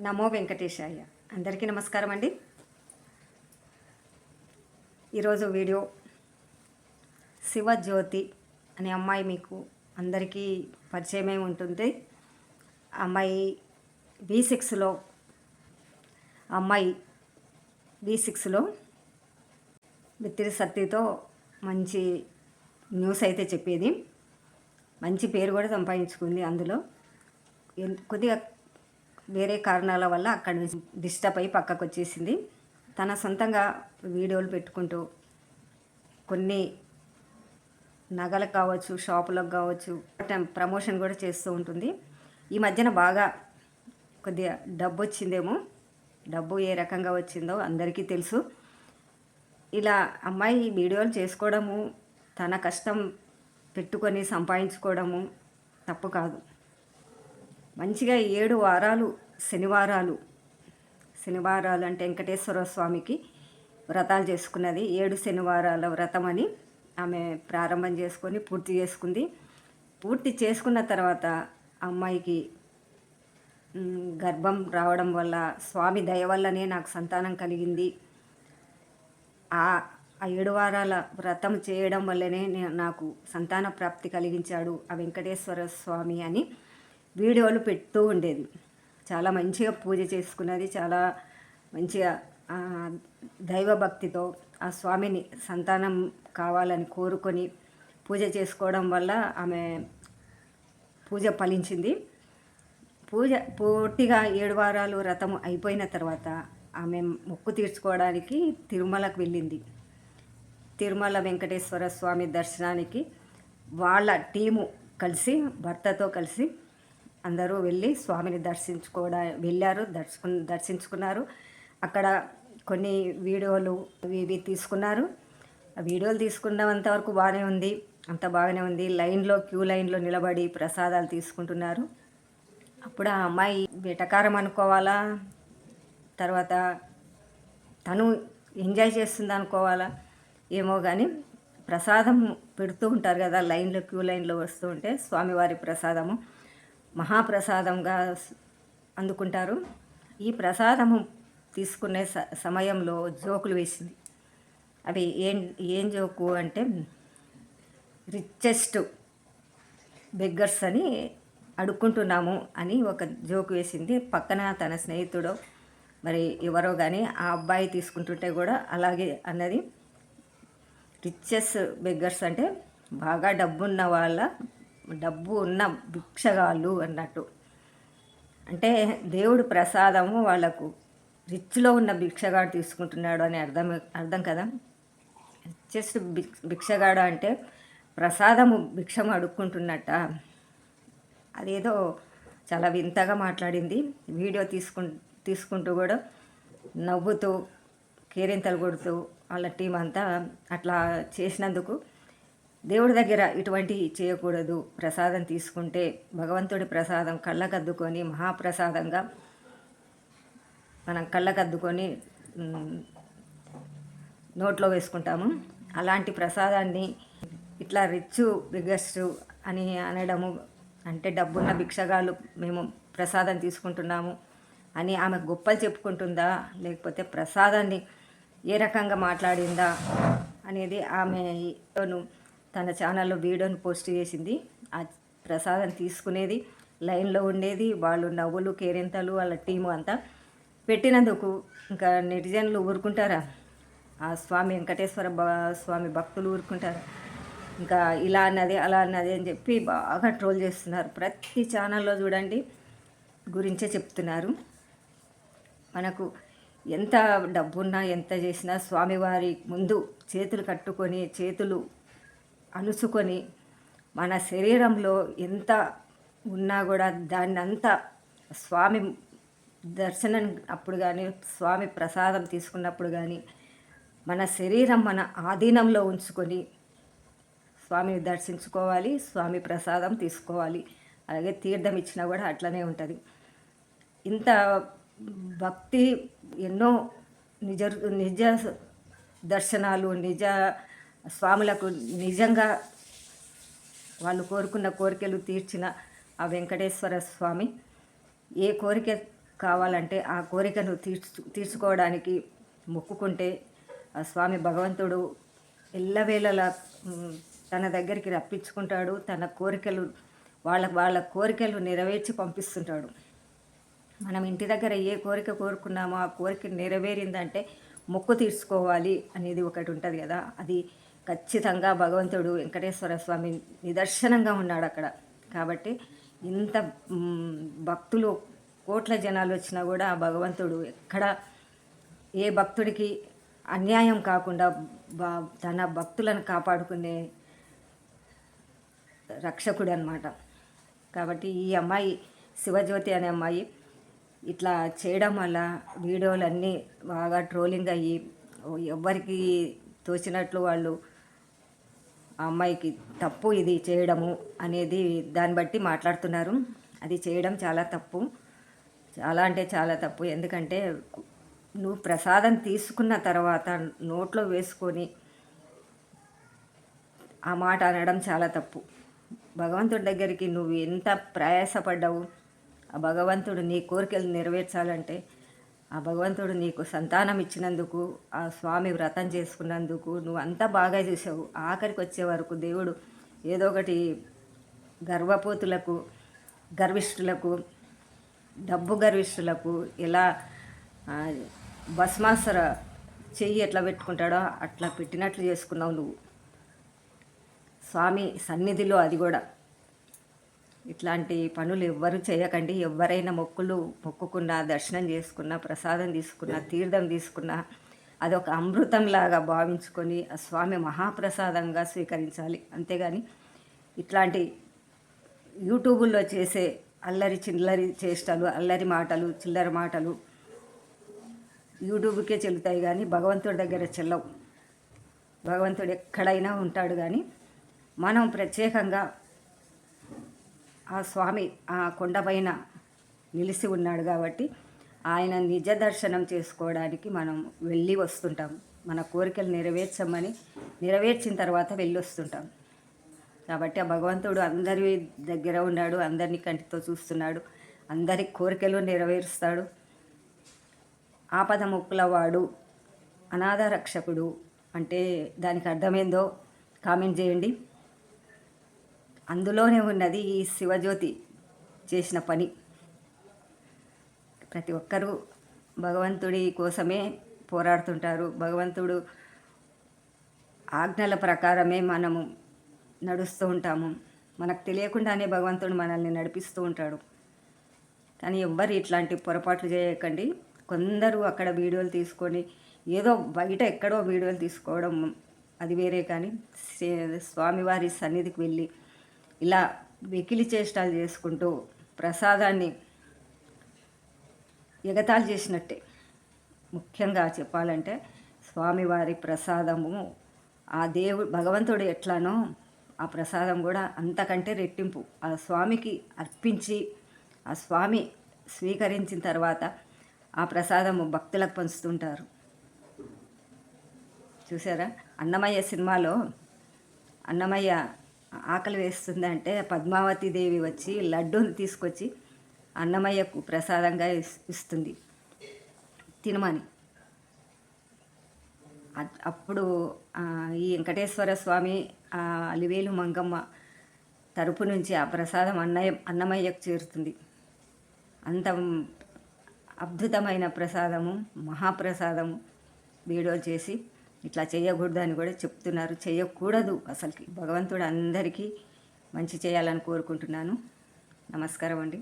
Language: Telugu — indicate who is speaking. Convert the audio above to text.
Speaker 1: నమో వెంకటేశాయ. అందరికీ నమస్కారం అండి. ఈరోజు వీడియో శివజ్యోతి అనే అమ్మాయి మీకు అందరికీ పరిచయమే ఉంటుంది. అమ్మాయి బీ సిక్స్లో అమ్మాయి బీ సిక్స్లో బిత్తిరి సత్తితో మంచి న్యూస్ అయితే చెప్పేది. మంచి పేరు కూడా సంపాదించుకుంది అందులో. కొద్దిగా వేరే కారణాల వల్ల అక్కడ నుంచి డిస్టర్బ్ అయ్యి పక్కకు వచ్చేసింది. తన సొంతంగా వీడియోలు పెట్టుకుంటూ కొన్ని నగలకు కావచ్చు షాపులకు కావచ్చు ప్రమోషన్ కూడా చేస్తూ ఉంటుంది. ఈ మధ్యన బాగా కొద్దిగా డబ్బు వచ్చిందేమో. డబ్బు ఏ రకంగా వచ్చిందో అందరికీ తెలుసు. ఇలా అమ్మాయి వీడియోలు చేసుకోవడము తన కష్టం పెట్టుకొని సంపాదించుకోవడము తప్పు కాదు. మంచిగా ఏడు వారాలు శనివారాలు శనివారాలు అంటే వెంకటేశ్వర స్వామికి వ్రతాలు చేసుకున్నది. ఏడు శనివారాల వ్రతం అని ఆమె ప్రారంభం చేసుకొని పూర్తి చేసుకుంది. పూర్తి చేసుకున్న తర్వాత అమ్మాయికి గర్భం రావడం వల్ల స్వామి దయ వల్లనే నాకు సంతానం కలిగింది. ఆ ఆ ఏడు వారాల వ్రతం చేయడం వల్లనే నాకు సంతాన ప్రాప్తి కలిగించాడు ఆ వెంకటేశ్వర స్వామి అని వీడియోలు పెడుతూ ఉండేది. చాలా మంచిగా పూజ చేసుకున్నది చాలా మంచిగా దైవభక్తితో ఆ స్వామిని సంతానం కావాలని కోరుకొని పూజ చేసుకోవడం వల్ల ఆమె పూజ ఫలించింది. పూజ పూర్తిగా ఏడు వారాలు వ్రతం అయిపోయిన తర్వాత ఆమె మొక్కు తీర్చుకోవడానికి తిరుమలకు వెళ్ళింది. తిరుమల వెంకటేశ్వర స్వామి దర్శనానికి వాళ్ళ టీము కలిసి భర్తతో కలిసి అందరూ వెళ్ళి స్వామిని దర్శించుకోవడా వెళ్ళారు దర్శకు దర్శించుకున్నారు. అక్కడ కొన్ని వీడియోలు ఇవి తీసుకున్నారు. ఆ వీడియోలు తీసుకున్నంత వరకు బాగానే ఉంది. అంత బాగానే ఉంది. లైన్లో క్యూ లైన్లో నిలబడి ప్రసాదాలు తీసుకుంటున్నారు. అప్పుడు ఆ అమ్మాయి వేటకారం అనుకోవాలా? తర్వాత తను ఎంజాయ్ చేస్తుంది అనుకోవాలా? ఏమో కానీ ప్రసాదం పెడుతూ ఉంటారు కదా లైన్లో క్యూ లైన్లో వస్తూ ఉంటే స్వామివారి ప్రసాదము. మహాప్రసాదంగా అందుకుంటారు. ఈ ప్రసాదము తీసుకునే స సమయంలో జోకులు వేసింది. అవి ఏం ఏం జోకు అంటే రిచెస్ట్ బెగ్గర్స్ అని అడుక్కుంటున్నాము అని ఒక జోకు వేసింది. పక్కన తన స్నేహితుడు మరి ఎవరో కానీ ఆ అబ్బాయి తీసుకుంటుంటే కూడా అలాగే అన్నది. రిచెస్ బెగ్గర్స్ అంటే బాగా డబ్బున్న వాళ్ళ డబ్బు ఉన్న భిక్షగాళ్ళు అన్నట్టు. అంటే దేవుడు ప్రసాదము వాళ్ళకు రిచ్లో ఉన్న భిక్షగాడు తీసుకుంటున్నాడు అని అర్థం అర్థం కదా? రిచెస్ట్ భిక్ష భిక్షగాడు అంటే ప్రసాదము భిక్షం అడుక్కుంటున్నట్ట. అదేదో చాలా వింతగా మాట్లాడింది. వీడియో తీసుకు తీసుకుంటూ కూడా నవ్వుతూ కేరింతలు కొడుతూ వాళ్ళ టీం అంతా అట్లా చేసినందుకు దేవుడి దగ్గర ఇటువంటివి చేయకూడదు. ప్రసాదం తీసుకుంటే భగవంతుడి ప్రసాదం కళ్ళకద్దుకొని మహాప్రసాదంగా మనం కళ్ళకద్దుకొని నోట్లో వేసుకుంటాము. అలాంటి ప్రసాదాన్ని ఇట్లా రిచ్ బిగ్గెస్ట్ అని అనడము అంటే డబ్బున్న భిక్షగాళ్ళు మేము ప్రసాదం తీసుకుంటున్నాము అని ఆమె గొప్పలు చెప్పుకుంటుందా? లేకపోతే ప్రసాదాన్ని ఏ రకంగా మాట్లాడిందా? అనేది ఆమె తన ఛానల్లో వీడియోని పోస్ట్ చేసింది. ఆ ప్రసాదం తీసుకునేది లైన్లో ఉండేది. వాళ్ళు నవ్వులు కేరింతలు వాళ్ళ టీము అంతా పెట్టినందుకు ఇంకా నెటిజన్లు ఊరుకుంటారా? ఆ స్వామి వెంకటేశ్వర బ స్వామి భక్తులు ఊరుకుంటారా? ఇంకా ఇలా అన్నది అలా అన్నది అని చెప్పి బాగా ట్రోల్ చేస్తున్నారు. ప్రతి ఛానల్లో చూడండి గురించే చెప్తున్నారు. మనకు ఎంత డబ్బున్నా ఎంత చేసినా స్వామివారి ముందు చేతులు కట్టుకొని చేతులు అలుసుకొని మన శరీరంలో ఎంత ఉన్నా కూడా దాన్ని అంతా స్వామి దర్శనం అప్పుడు కానీ స్వామి ప్రసాదం తీసుకున్నప్పుడు కానీ మన శరీరం మన ఆధీనంలో ఉంచుకొని స్వామిని దర్శించుకోవాలి స్వామి ప్రసాదం తీసుకోవాలి. అలాగే తీర్థం ఇచ్చినా కూడా అట్లనే ఉంటుంది. ఇంత భక్తి ఎన్నో నిజ నిజ దర్శనాలు నిజ స్వాములకు నిజంగా వాళ్ళు కోరుకున్న కోరికలు తీర్చిన ఆ వెంకటేశ్వర స్వామి ఏ కోరిక కావాలంటే ఆ కోరికను తీర్చు తీర్చుకోవడానికి మొక్కుకుంటే ఆ స్వామి భగవంతుడు ఎల్లవేళలా తన దగ్గరికి రప్పించుకుంటాడు తన కోరికలు వాళ్ళ వాళ్ళ కోరికలు నెరవేర్చి పంపిస్తుంటాడు. మనం ఇంటి దగ్గర ఏ కోరిక కోరుకున్నామో ఆ కోరిక నెరవేరిందంటే మొక్కు తీర్చుకోవాలి అనేది ఒకటి ఉంటుంది కదా. అది ఖచ్చితంగా భగవంతుడు వెంకటేశ్వర స్వామి నిదర్శనంగా ఉన్నాడు అక్కడ. కాబట్టి ఇంత భక్తులు కోట్ల జనాలు వచ్చినా కూడా భగవంతుడు ఎక్కడ ఏ భక్తుడికి అన్యాయం కాకుండా బా- తన భక్తులను కాపాడుకునే రక్షకుడు అనమాట కాబట్టి ఈ అమ్మాయి శివజ్యోతి అనే అమ్మాయి ఇట్లా చేయడం వల్ల వీడియోలు అన్నీ బాగా ట్రోలింగ్ అయ్యి ఎవ్వరికి తోచినట్లు వాళ్ళు ఆ అమ్మాయికి తప్పు ఇది చేయడము అనేది దాన్ని బట్టి మాట్లాడుతున్నారు. అది చేయడం చాలా తప్పు. చాలా అంటే చాలా తప్పు. ఎందుకంటే నువ్వు ప్రసాదం తీసుకున్న తర్వాత నోట్లో వేసుకొని ఆ మాట అనడం చాలా తప్పు. భగవంతుడి దగ్గరికి నువ్వు ఎంత ప్రయాసపడ్డావు ఆ భగవంతుడు నీ కోరికలు నెరవేర్చాలంటే ఆ భగవంతుడు నీకు సంతానం ఇచ్చినందుకు ఆ స్వామి వ్రతం చేసుకున్నందుకు నువ్వు అంతా బాగా చూసావు. ఆఖరికి వచ్చే వరకు దేవుడు ఏదో ఒకటి గర్వపోతులకు గర్విష్ఠులకు డబ్బు గర్విష్ఠులకు ఎలా భస్మాసర చెయ్యి ఎట్లా పెట్టుకుంటాడో అట్లా పెట్టినట్లు చేసుకున్నావు నువ్వు. స్వామి సన్నిధిలో అది కూడా. ఇట్లాంటి పనులు ఎవ్వరు చేయకండి. ఎవరైనా మొక్కులు మొక్కుకున్నా దర్శనం చేసుకున్నా ప్రసాదం తీసుకున్నా తీర్థం తీసుకున్నా అదొక అమృతంలాగా భావించుకొని ఆ స్వామి మహాప్రసాదంగా స్వీకరించాలి. అంతేగాని ఇట్లాంటి యూట్యూబుల్లో చేసే అల్లరి చిల్లరి చేష్టలు అల్లరి మాటలు చిల్లర మాటలు యూట్యూబ్కే చెల్లుతాయి కానీ భగవంతుడి దగ్గర చెల్లవు. భగవంతుడు ఎక్కడైనా ఉంటాడు కానీ మనం ప్రత్యేకంగా ఆ స్వామి ఆ కొండపైన నిలిచి ఉన్నాడు కాబట్టి ఆయన నిజ దర్శనం చేసుకోవడానికి మనం వెళ్ళి వస్తుంటాం. మన కోరికలు నెరవేర్చమని నెరవేర్చిన తర్వాత వెళ్ళి వస్తుంటాం. కాబట్టి ఆ భగవంతుడు అందరి దగ్గర ఉన్నాడు అందరినీ కంటితో చూస్తున్నాడు అందరి కోరికలు నెరవేరుస్తాడు. ఆపద మొక్కులవాడు అనాథ రక్షకుడు అంటే దానికి అర్థమైందో కామెంట్ చేయండి. అందులోనే ఉన్నది ఈ శివజ్యోతి చేసిన పని. ప్రతి ఒక్కరూ భగవంతుడి కోసమే పోరాడుతుంటారు. భగవంతుడు ఆజ్ఞల ప్రకారమే మనము నడుస్తూ ఉంటాము. మనకు తెలియకుండానే భగవంతుడు మనల్ని నడిపిస్తూ ఉంటాడు. కానీ ఎవ్వరు ఇట్లాంటి పొరపాట్లు చేయకండి. కొందరు అక్కడ వీడియోలు తీసుకొని ఏదో బయట ఎక్కడో వీడియోలు తీసుకోవడం అది వేరే కానీ స్వామివారి సన్నిధికి వెళ్ళి ఇలా వెకిలి చేష్టాలు చేసుకుంటూ ప్రసాదాన్ని ఎగతాళి చేసినట్టే. ముఖ్యంగా చెప్పాలంటే స్వామివారి ప్రసాదము ఆ దేవుడు భగవంతుడు ఎట్లానో ఆ ప్రసాదం కూడా అంతకంటే రెట్టింపు. ఆ స్వామికి అర్పించి ఆ స్వామి స్వీకరించిన తర్వాత ఆ ప్రసాదము భక్తులకు పంచుతుంటారు. చూసారా? అన్నమయ్య సినిమాలో అన్నమయ్య ఆకలి వేస్తుందంటే పద్మావతి దేవి వచ్చి లడ్డూని తీసుకొచ్చి అన్నమయ్యకు ప్రసాదంగా ఇస్తుంది. తినమని. అప్పుడు ఈ వెంకటేశ్వర స్వామి ఆ, అలివేలు మంగమ్మ తరపు నుంచి ఆ ప్రసాదం అన్నయ్య అన్నమయ్యకు చేరుతుంది. అంత అద్భుతమైన ప్రసాదము మహాప్రసాదము వీడియో చేసి ఇట్లా చేయకూడదని కూడా చెప్తున్నారు. చేయకూడదు అసలుకి. భగవంతుడు అందరికీ మంచి చేయాలని కోరుకుంటున్నాను. నమస్కారం అండి.